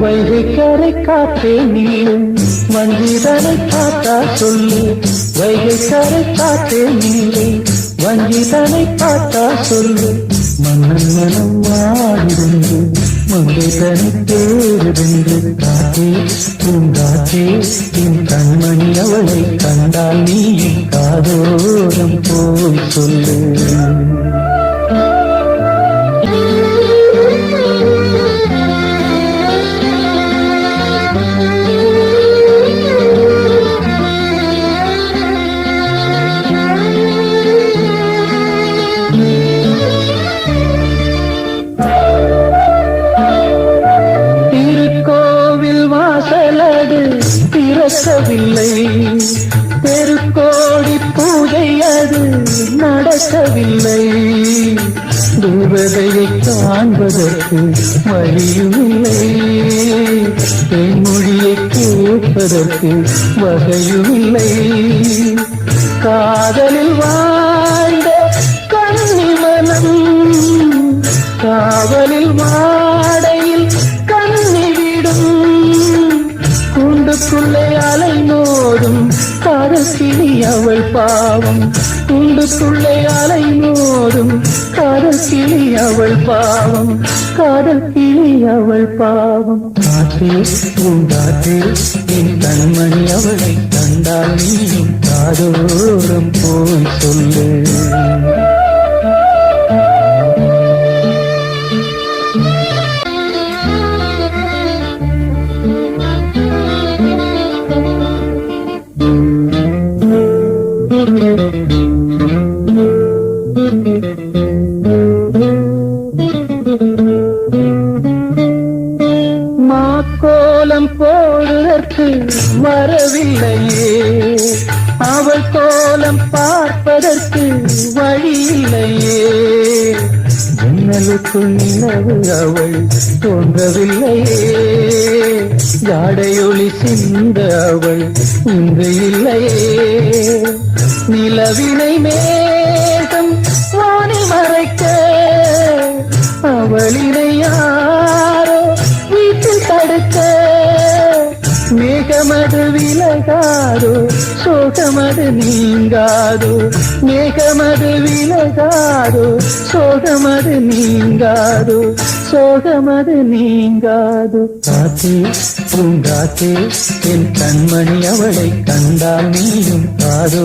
வைகைக்கரை காத்தே நீயும் வஞ்சிதனை பார்த்தா சொல்லு. வைகைக்கரை காத்தே நீளு வஞ்சிதனை பார்த்தா சொல்லு. மன்னன் மனம் மாறிருந்து மங்கை தேடுதென்று காத்தே பூங்காத்தே என் கண்மணி அவளை கண்டால் நீயும் காதோரம் போய் சொல்லு. வாசலது திறக்கவில்லை பெருக்கோடி பூஜை அது நடக்கவில்லை. தேவதையை காண்பதற்கு வழியுமில்லை. பெண்மொழியை கேட்பதற்கு வகையுமில்லை. காதலில் வாய் அரசினி அவள் பாவம் கூண்டுக்குள்ளே அலை மோதும். காதல் கிளி அவள் பாவம். காதல் கிளி அவள் பாவம் காத்தே பூங்காத்தே என் கண்மணி அவளை கண்டால் நீயும் காதோரம் போய் சொல்லு. மாக்கோலம் போடுவதற்கு வரவில்லையே. அவள் கோலம் பார்ப்பதற்கு வழியில்லையே. மின்னலுக்குள் நிலவு அவள் தோன்றவில்லையே. ஜாடையொளி சிந்த அவள் இன்று இல்லையே நிலவினை மேகம் வாணி மறைக்க அவளினை யாரோ வீட்டில் தடுக்க மேகமது விலகாதோ சோகமது நீங்காதோ மேகமது விலகாதோ சோகமது நீங்காதோ சோகமது நீங்காதோ. காத்தே பூங்காத்தே என் கண்மணி அவளை கண்டால் நீயும் காதோ.